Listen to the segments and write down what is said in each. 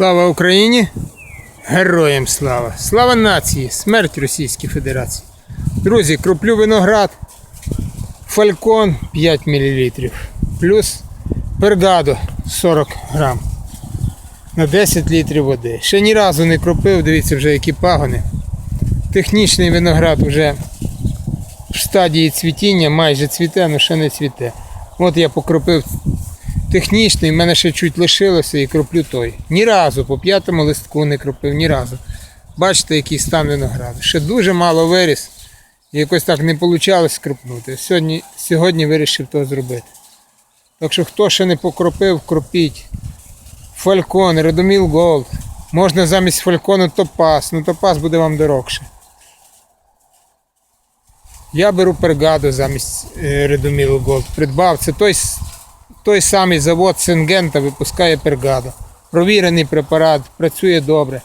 Слава Україні! Героям слава! Слава нації! Смерть Російській Федерації! Друзі, кроплю виноград, фалькон 5 мл, плюс пергадо 40 грам на 10 літрів води. Ще ні разу не кропив, дивіться вже які пагони. Технічний виноград вже в стадії цвітіння, майже цвіте, але ще не цвіте. От я покропив технічний, в мене ще чуть лишилося і кроплю той. Ні разу по п'ятому листку не кропив, ні разу. Бачите, який стан винограду. Ще дуже мало виріс. І якось так не вийшло скропнути. Сьогодні, сьогодні вирішив то зробити. Так що хто ще не покропив, кропіть. Фалькон, Редоміл Голд. Можна замість фалькону топаз. Ну топаз буде вам дорогше. Я беру пергаду замість е, Голд. Придбав. Це той, той самий завод Сингента випускає пергаду. Провірений препарат, працює добре.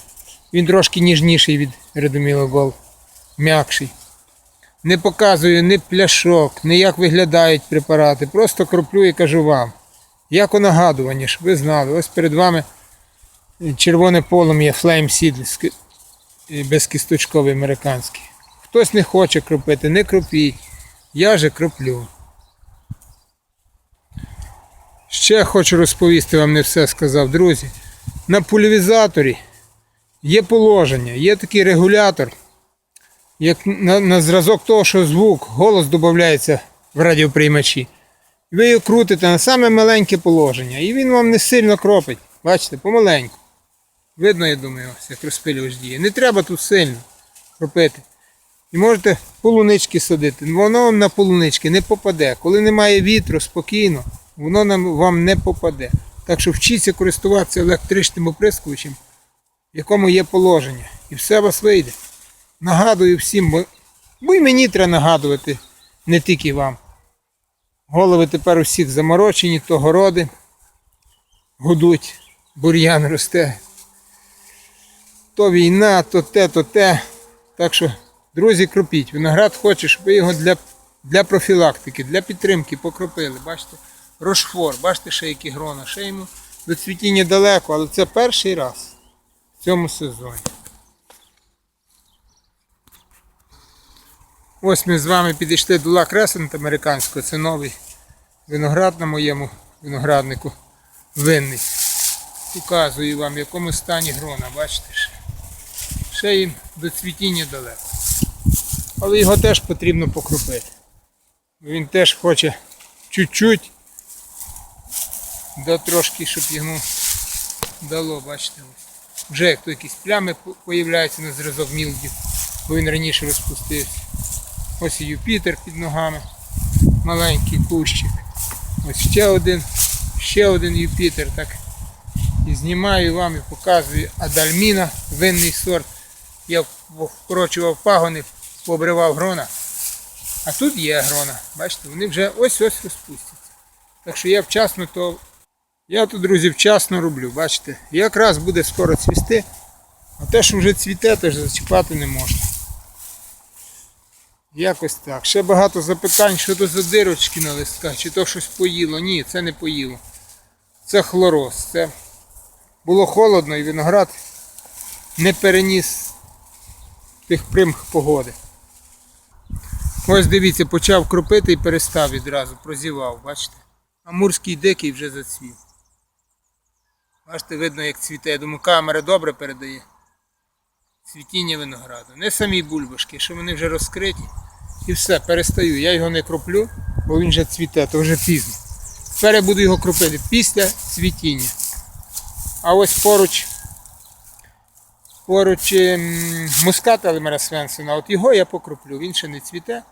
Він трошки ніжніший від Редоміл Голд. М'якший. Не показую ні пляшок, ні як виглядають препарати. Просто кроплю і кажу вам. Як у нагадування, щоб ви знали. Ось перед вами червоне полум'я Flame Seedless, безкісточковий американський. Хтось не хоче кропити, не кропіть. Я же кроплю. Ще хочу розповісти вам не все сказав, друзі. На пульвізаторі є положення, є такий регулятор, як на, на зразок того, що звук, голос додається в радіоприймачі. Ви його крутите на саме маленьке положення. І він вам не сильно кропить. Бачите, помаленьку. Видно, я думаю, ось як розпилювач діє. Не треба тут сильно кропити. І можете полунички садити. Воно вам на полунички не попаде. Коли немає вітру, спокійно, воно нам, вам не попаде. Так що вчіться користуватися електричним оприскувачем, в якому є положення. І все у вас вийде. Нагадую всім, бо, бо і мені треба нагадувати, не тільки вам. Голови тепер усіх заморочені, то городи гудуть, бур'ян росте. То війна, то те, то те. Так що, друзі, кропіть. Виноград хоче, щоб ви його для, для профілактики, для підтримки покропили. Бачите, рошфор, бачите, ще які грона, ще йому до цвітіння далеко, але це перший раз в цьому сезоні. Ось ми з вами підійшли до Ла Кресент американського. Це новий виноград на моєму винограднику. Винний. Показую вам, в якому стані грона, бачите ще. Ще їм до цвітіння далеко. Але його теж потрібно покропити. Він теж хоче чуть-чуть, да трошки, щоб йому дало, бачите. Вже як то якісь плями по- появляються на зразок мілдів, бо він раніше розпустився. Ось і Юпітер під ногами. Маленький кущик. Ось ще один, ще один Юпітер. Так. І знімаю вам і показую Адальміна, винний сорт. Я вкорочував пагони, пообривав грона. А тут є грона. Бачите, вони вже ось-ось розпустяться. Так що я вчасно то. Я тут, друзі, вчасно роблю. Бачите, якраз буде скоро цвісти, а те, що вже цвіте, теж зачіпати не можна. Якось так. Ще багато запитань щодо задирочки на листках, чи то щось поїло. Ні, це не поїло. Це хлороз. Це було холодно і виноград не переніс тих примх погоди. Ось дивіться, почав кропити і перестав відразу, прозівав, бачите? Амурський дикий вже зацвів. Бачите, видно, як цвіте. Я думаю, камера добре передає цвітіння винограду. Не самі бульбашки, що вони вже розкриті. І все, перестаю. Я його не кроплю, бо він вже цвіте, то вже пізно. Тепер я буду його кропити після цвітіння. А ось поруч, поруч ем, мускат Елмера Свенсена, от його я покроплю. Він ще не цвіте,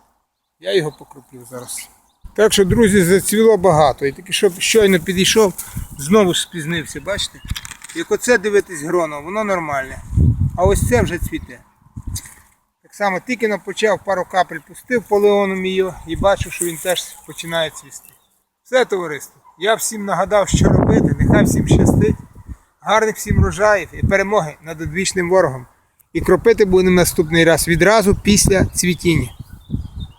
я його покроплю зараз. Так що, друзі, зацвіло багато. І таки, щоб щойно підійшов, знову ж спізнився, бачите? Як оце дивитись гроно, воно нормальне. А ось це вже цвіте. Так само тільки но почав пару капель пустив по леону його і бачу, що він теж починає цвісти. Все, товариство. Я всім нагадав, що робити. Нехай всім щастить. Гарних всім врожаїв і перемоги над одвічним ворогом. І кропити будемо наступний раз відразу після цвітіння.